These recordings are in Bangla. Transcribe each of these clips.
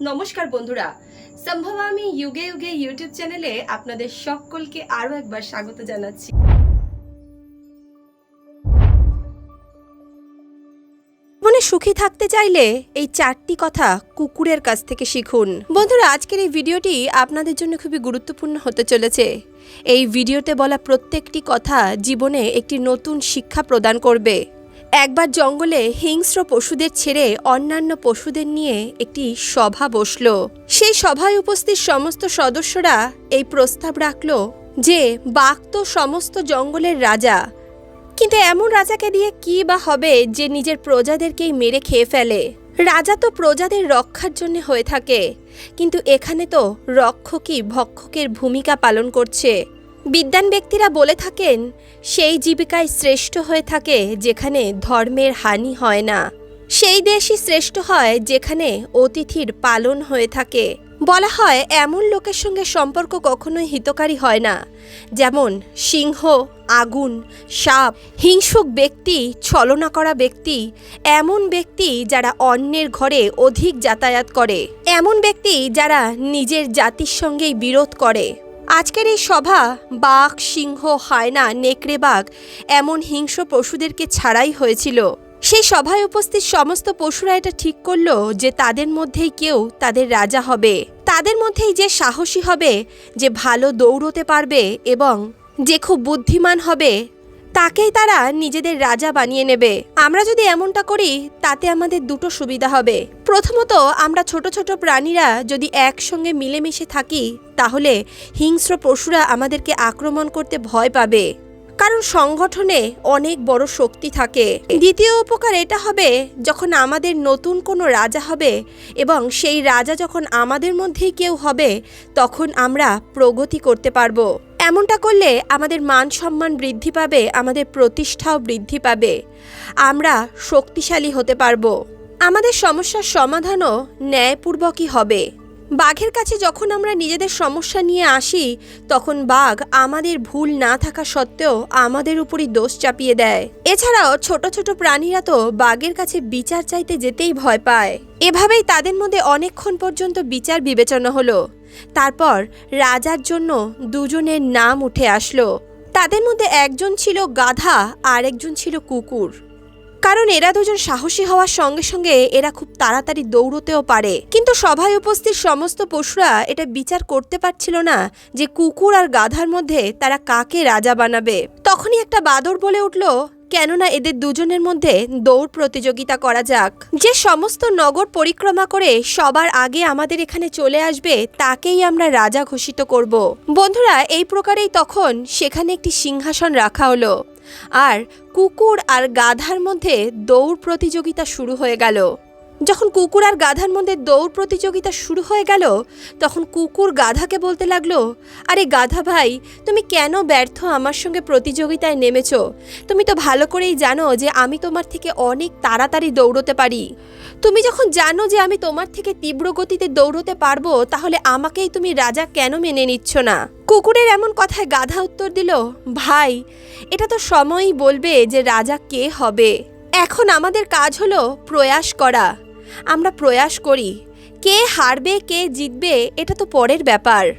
নমস্কার বন্ধুরা। সম্ভব আমি যুগে যুগে ইউটিউব চ্যানেলে আপনাদের সকলকে আরও একবার স্বাগত জানাচ্ছি। জীবনে সুখী থাকতে চাইলে এই চারটি কথা কুকুরের কাছ থেকে শিখুন। বন্ধুরা, আজকের এই ভিডিওটি আপনাদের জন্য খুবই গুরুত্বপূর্ণ হতে চলেছে। এই ভিডিওতে বলা প্রত্যেকটি কথা জীবনে একটি নতুন শিক্ষা প্রদান করবে। একবার জঙ্গলে হিংস্র পশুদের ছেড়ে অন্যান্য পশুদের নিয়ে একটি সভা বসল। সেই সভায় উপস্থিত সমস্ত সদস্যরা এই প্রস্তাব রাখল যে, বাঘ তো সমস্ত জঙ্গলের রাজা। কিন্তু এমন রাজাকে দিয়ে কি বা হবে যে নিজের প্রজাদেরকেই মেরে খেয়ে ফেলে? রাজা তো প্রজাদের রক্ষার জন্য হয়ে থাকে। কিন্তু এখানে তো রক্ষকই ভক্ষকের ভূমিকা পালন করছে। বিদ্যান ব্যক্তিরা বলে থাকেন, সেই জীবিকায় শ্রেষ্ঠ হয়ে থাকে যেখানে ধর্মের হানি হয় না। সেই দেশই শ্রেষ্ঠ হয় যেখানে অতিথির পালন হয়ে থাকে। বলা হয়, এমন লোকের সঙ্গে সম্পর্ক কখনোই হিতকারী হয় না। যেমন, সিংহ, আগুন, সাপ, হিংসুক ব্যক্তি, ছলনা করা ব্যক্তি, এমন ব্যক্তি যারা অন্যের ঘরে অধিক যাতায়াত করে। এমন ব্যক্তি যারা নিজের জাতির সঙ্গেই বিরোধ করে। আজকের এই সভা বাঘ, সিংহ, হায়না, নেকড়ে বাঘ এমন হিংস্র পশুদেরকে ছাড়াই হয়েছিল। সেই সভায় উপস্থিত সমস্ত পশুরা এটা ঠিক করল যে তাদের মধ্যেই কেউ তাদের রাজা হবে। তাদের মধ্যেই যে সাহসী হবে, যে ভালো দৌড়তে পারবে এবং যে খুব বুদ্ধিমান হবে তাকেই তারা নিজেদের রাজা বানিয়ে নেবে। আমরা যদি এমনটা করি, তাতে আমাদের দুটো সুবিধা হবে। প্রথমত, আমরা ছোট ছোট প্রাণীরা যদি একসঙ্গে মিলেমিশে থাকি, তাহলে হিংস্র পশুরা আমাদেরকে আক্রমণ করতে ভয় পাবে। কারণ সংগঠনে অনেক বড় শক্তি থাকে। দ্বিতীয় উপকার এটা হবে, যখন আমাদের নতুন কোনো রাজা হবে এবং সেই রাজা যখন আমাদের মধ্যেই কেউ হবে, তখন আমরা প্রগতি করতে পারব। এমনটা করলে আমাদের মান সম্মান বৃদ্ধি পাবে, আমাদের প্রতিষ্ঠাও বৃদ্ধি পাবে। আমরা শক্তিশালী হতে পারব। আমাদের সমস্যার সমাধানও ন্যায়পূর্বকই হবে। বাঘের কাছে যখন আমরা নিজেদের সমস্যা নিয়ে আসি, তখন বাঘ আমাদের ভুল না থাকা সত্ত্বেও আমাদের উপরই দোষ চাপিয়ে দেয়। এছাড়াও ছোট ছোট প্রাণীরা তো বাঘের কাছে বিচার চাইতে যেতেই ভয় পায়। এভাবেই তাদের মধ্যে অনেকক্ষণ পর্যন্ত বিচার বিবেচনা হলো। তারপর রাজার জন্য দুজনের নাম উঠে আসলো। তাদের মধ্যে একজন ছিল গাধা, আর একজন ছিল কুকুর। কারণ এরা দুজন সাহসী হওয়ার সঙ্গে সঙ্গে এরা খুব তাড়াতাড়ি দৌড়তেও পারে। কিন্তু সভায় উপস্থিত সমস্ত পশুরা এটা বিচার করতে পারছিল না যে কুকুর আর গাধার মধ্যে তারা কাকে রাজা বানাবে। তখনই একটা বাদর বলে উঠল কেননা এদের দুজনের মধ্যে দৌড় প্রতিযোগিতা করা যাক। যে সমস্ত নগর পরিক্রমা করে সবার আগে আমাদের এখানে চলে আসবে, তাকেই আমরা রাজা ঘোষিত করব। বন্ধুরা, এই প্রকারেই তখন সেখানে একটি সিংহাসন রাখা হলো। আর কুকুর আর গাধার মধ্যে দৌড় প্রতিযোগিতা শুরু হয়ে গেল। যখন কুকুর আর গাধার মধ্যে দৌড় প্রতিযোগিতা শুরু হয়ে গেল, তখন কুকুর গাধাকে বলতে লাগল, আরে গাধা ভাই, তুমি কেন ব্যর্থ আমার সঙ্গে প্রতিযোগিতায় নেমেছ? তুমি তো ভালো করেই জানো যে আমি তোমার থেকে অনেক তাড়াতাড়ি দৌড়তে পারি। তুমি যখন জানো যে আমি তোমার থেকে তীব্র গতিতে দৌড়তে পারব, তাহলে আমাকেই তুমি রাজা কেন মেনে নিচ্ছ না? কুকুরের এমন কথায় গাধা উত্তর দিল, ভাই, এটা তো সময়ই বলবে যে রাজা কে হবে। এখন আমাদের কাজ হলো প্রয়াস করা। আমরা প্রয়াস করি। কে হারবে, কে জিতবে, এটা তো পরের ব্যাপার।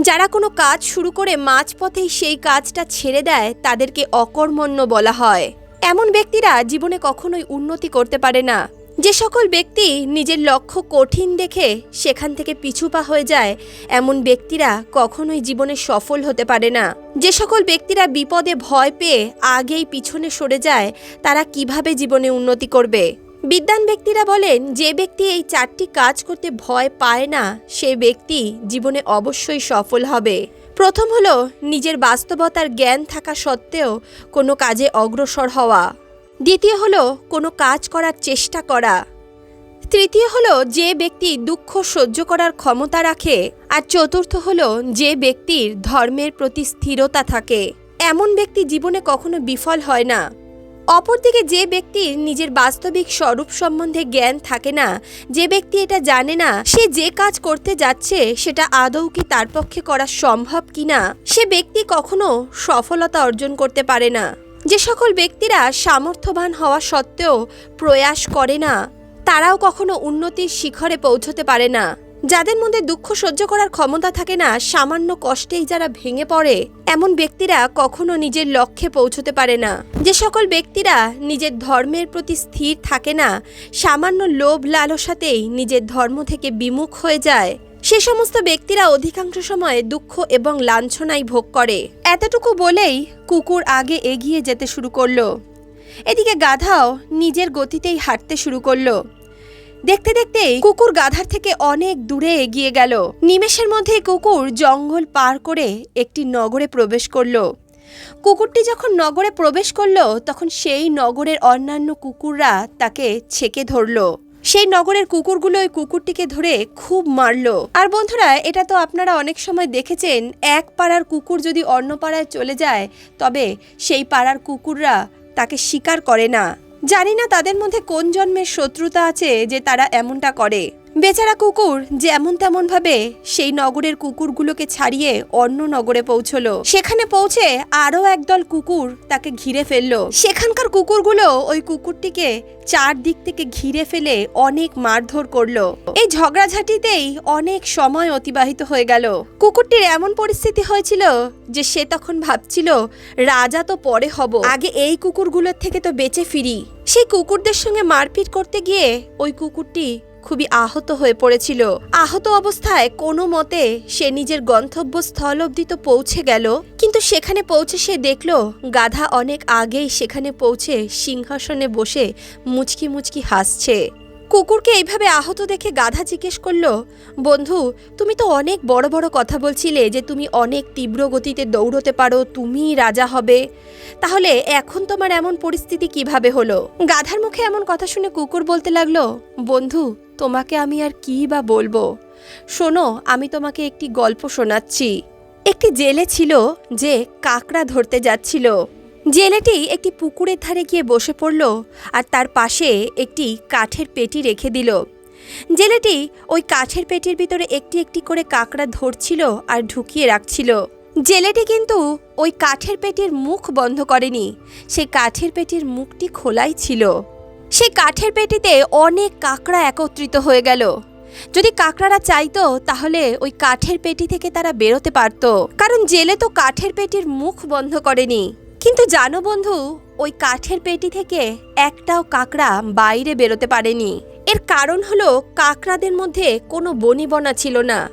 যারা কোনো কাজ শুরু করে মাঝপথেই সেই কাজটা ছেড়ে দেয়, তাদেরকে অকর্মণ্য বলা হয়। এমন ব্যক্তিরা জীবনে কখনোই উন্নতি করতে পারে না। যে সকল ব্যক্তি নিজের লক্ষ্য কঠিন দেখে সেখান থেকে পিছুপা হয়ে যায়, এমন ব্যক্তিরা কখনোই জীবনে সফল হতে পারে না। যে সকল ব্যক্তিরা বিপদে ভয় পেয়ে আগেই পিছনে সরে যায়, তারা কীভাবে জীবনে উন্নতি করবে? বিদ্যান ব্যক্তিরা বলেন, যে ব্যক্তি এই চারটি কাজ করতে ভয় পায় না, সে ব্যক্তি জীবনে অবশ্যই সফল হবে। প্রথম হলো নিজের বাস্তবতার জ্ঞান থাকা সত্ত্বেও কোনো কাজে অগ্রসর হওয়া। দ্বিতীয় হলো কোনো কাজ করার চেষ্টা করা। তৃতীয় হলো যে ব্যক্তি দুঃখ সহ্য করার ক্ষমতা রাখে। আর চতুর্থ হলো যে ব্যক্তির ধর্মের প্রতি স্থিরতা থাকে। এমন ব্যক্তি জীবনে কখনো বিফল হয় না। অপরদিকে যে ব্যক্তির নিজের বাস্তবিক স্বরূপ সম্বন্ধে জ্ঞান থাকে না, যে ব্যক্তি এটা জানে না, সে যে কাজ করতে যাচ্ছে, সেটা আদৌ কি তার পক্ষে করা সম্ভব কিনা সে ব্যক্তি কখনো সফলতা অর্জন করতে পারে না। যে সকল ব্যক্তিরা সামর্থ্যবান হওয়া সত্ত্বেও প্রয়াস করে না, তারাও কখনো উন্নতির শিখরে পৌঁছতে পারে না। যাদের মধ্যে দুঃখ সহ্য করার ক্ষমতা থাকে না, সামান্য কষ্টেই যারা ভেঙে পড়ে, এমন ব্যক্তিরা কখনো নিজের লক্ষ্যে পৌঁছতে পারে না। যে সকল ব্যক্তিরা নিজের ধর্মের প্রতি স্থির থাকে না, সামান্য লোভ লালসাতেই নিজের ধর্ম থেকে বিমুখ হয়ে যায়। সে সমস্ত ব্যক্তিরা অধিকাংশ সময় দুঃখ এবং লাঞ্ছনাই ভোগ করে। এতটুকু বলেই কুকুর আগে এগিয়ে যেতে শুরু করল। এদিকে গাধাও নিজের গতিতেই হাঁটতে শুরু করল। দেখতে দেখতেই কুকুর গাধার থেকে অনেক দূরে এগিয়ে গেল। নিমেষের মধ্যে কুকুর জঙ্গল পার করে একটি নগরে প্রবেশ করল। কুকুরটি যখন নগরে প্রবেশ করল, তখন সেই নগরের অন্যান্য কুকুররা তাকে ছেকে ধরলো। সেই নগরের কুকুরগুলো ওই কুকুরটিকে ধরে খুব মারল। আর বন্ধুরা, এটা তো আপনারা অনেক সময় দেখেছেন, এক পাড়ার কুকুর যদি অন্য পাড়ায় চলে যায়, তবে সেই পাড়ার কুকুররা তাকে স্বীকার করে না। জানি না তাদের মধ্যে কোন জন্মের শত্রুতা আছে যে তারা এমনটা করে। বেচারা কুকুর যেমন তেমন ভাবে সেই নগরের কুকুরগুলোকে ছাড়িয়ে অন্য নগরে পৌঁছলো। সেখানে পৌঁছে আরও একদল কুকুর তাকে ঘিরে ফেলল। সেখানকার কুকুরগুলো ওই কুকুরটিকে চারদিক থেকে ঘিরে ফেলে অনেক মারধর করল। এই ঝগড়াঝাটিতেই অনেক সময় অতিবাহিত হয়ে গেল। কুকুরটির এমন পরিস্থিতি হয়েছিল যে সে তখন ভাবছিল, রাজা তো পরে হব। আগে এই কুকুরগুলোর থেকে তো বেঁচে ফিরি। সেই কুকুরদের সঙ্গে মারপিট করতে গিয়ে ওই কুকুরটি খুবই আহত হয়ে পড়েছিল। আহত অবস্থায় কোনো মতে সে নিজের গন্তব্যস্থল অব্দি তো পৌঁছে গেল, কিন্তু সেখানে পৌঁছে সে দেখল গাধা অনেক আগেই সেখানে পৌঁছে সিংহাসনে বসে মুচকি মুচকি হাসছে। কুকুরকে এইভাবে আহত দেখে গাধা জিজ্ঞেস করল, বন্ধু, তুমি তো অনেক বড় বড় কথা বলছিলে যে তুমি অনেক তীব্র গতিতে দৌড়তে পারো, তুমিই রাজা হবে। তাহলে এখন তোমার এমন পরিস্থিতি কীভাবে হলো? গাধার মুখে এমন কথা শুনে কুকুর বলতে লাগল, বন্ধু, তোমাকে আমি আর কি বা বলব? শোনো, আমি তোমাকে একটি গল্প শোনাচ্ছি। একটি জেলে ছিল যে কাকড়া ধরতে যাচ্ছিল। জেলেটি একটি পুকুরের ধারে গিয়ে বসে পড়ল আর তার পাশে একটি কাঠের পেটি রেখে দিল। জেলেটি ওই কাঠের পেটির ভিতরে একটি একটি করে কাঁকড়া ধরছিল আর ঢুকিয়ে রাখছিল। জেলেটি কিন্তু ওই কাঠের পেটির মুখ বন্ধ করেনি সেই কাঠের পেটির মুখটি খোলাই ছিল। সেই কাঠের পেটিতে অনেক কাঁকড়া একত্রিত হয়ে গেল। যদি কাকড়ারা চাইতো, তাহলে ওই কাঠের পেটি থেকে তারা বেরোতে পারতো। কারণ জেলে তো কাঠের পেটির মুখ বন্ধ করেনি। কিন্তু জানো বন্ধু, ওই কাঠের পেটি থেকে একটাও কাঁকড়া বাইরে বেরোতে পারেনি। এর কারণ হলো কাঁকড়াদের মধ্যে কোনো বনিবনা ছিল না।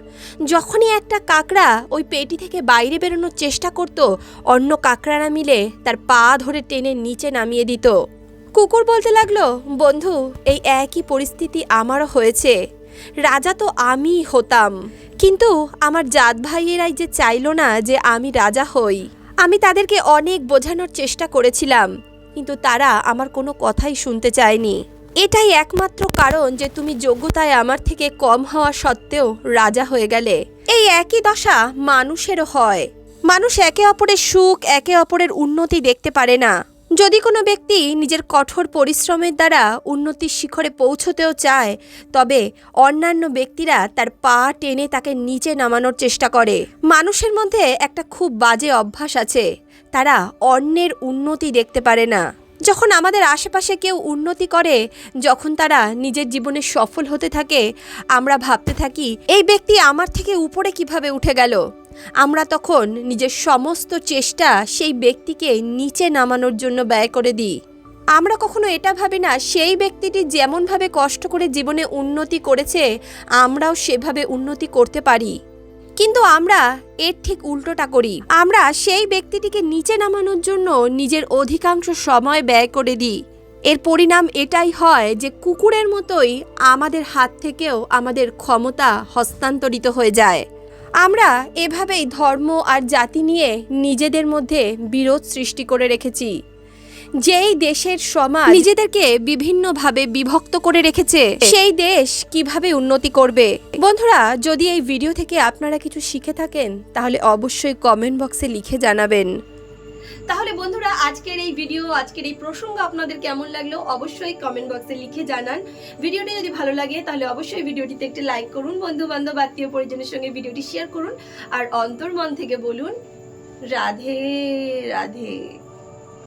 যখনই একটা কাঁকড়া ওই পেটি থেকে বাইরে বেরোনোর চেষ্টা করত, অন্য কাকড়ারা মিলে তার পা ধরে টেনে নিচে নামিয়ে দিত। কুকুর বলতে লাগল, বন্ধু, এই একই পরিস্থিতি আমারও হয়েছে। রাজা তো আমিই হতাম। কিন্তু আমার জাত ভাইয়েরাই যে চাইলো না যে আমি রাজা হই। আমি তাদেরকে অনেক বোঝানোর চেষ্টা করেছিলাম, কিন্তু তারা আমার কোনো কথাই শুনতে চায়নি। এটাই একমাত্র কারণ যে তুমি যোগ্যতায় আমার থেকে কম হওয়া সত্ত্বেও রাজা হয়ে গেলে। এই একই দশা মানুষেরও হয়। মানুষ একে অপরের সুখ, একে অপরের উন্নতি দেখতে পারে না। যদি কোনো ব্যক্তি নিজের কঠোর পরিশ্রমের দ্বারা উন্নতির শিখরে পৌঁছতেও চায়, তবে অন্যান্য ব্যক্তিরা তার পা টেনে তাকে নিচে নামানোর চেষ্টা করে। মানুষের মধ্যে একটা খুব বাজে অভ্যাস আছে। তারা অন্যের উন্নতি দেখতে পারে না। যখন আমাদের আশেপাশে কেউ উন্নতি করে, যখন তারা নিজের জীবনে সফল হতে থাকে, আমরা ভাবতে থাকি, এই ব্যক্তি আমার থেকে উপরে কীভাবে উঠে গেল? আমরা তখন নিজের সমস্ত চেষ্টা সেই ব্যক্তিকে নিচে নামানোর জন্য ব্যয় করে দিই। আমরা কখনো এটা ভাবি না, সেই ব্যক্তিটি যেমনভাবে কষ্ট করে জীবনে উন্নতি করেছে, আমরাও সেভাবে উন্নতি করতে পারি। কিন্তু আমরা এর ঠিক উল্টোটা করি। আমরা সেই ব্যক্তিটিকে নিচে নামানোর জন্য নিজের অধিকাংশ সময় ব্যয় করে দিই। এর পরিণাম এটাই হয় যে কুকুরের মতোই আমাদের হাত থেকেও আমাদের ক্ষমতা হস্তান্তরিত হয়ে যায়। আমরা এভাবেই ধর্ম আর জাতি নিয়ে নিজেদের মধ্যে বিরোধ সৃষ্টি করে রেখেছি। যেই দেশের সমাজ নিজেদেরকে বিভিন্নভাবে বিভক্ত করে রেখেছে, সেই দেশ কীভাবে উন্নতি করবে? বন্ধুরা, যদি এই ভিডিও থেকে আপনারা কিছু শিখে থাকেন, তাহলে অবশ্যই কমেন্ট বক্সে লিখে জানাবেন। তাহলে বন্ধুরা, আজকের এই ভিডিও আজকের এই প্রসঙ্গ আপনাদের কেমন লাগল অবশ্যই কমেন্ট বক্সে লিখে জানান। ভিডিওটি যদি ভালো লাগে, তাহলে অবশ্যই ভিডিওটিতে একটি লাইক করুন বন্ধু বান্ধব আত্মীয় পরিজনের সঙ্গে ভিডিওটি শেয়ার করুন। আর অন্তর্মন থেকে বলুন, রাধে রাধে।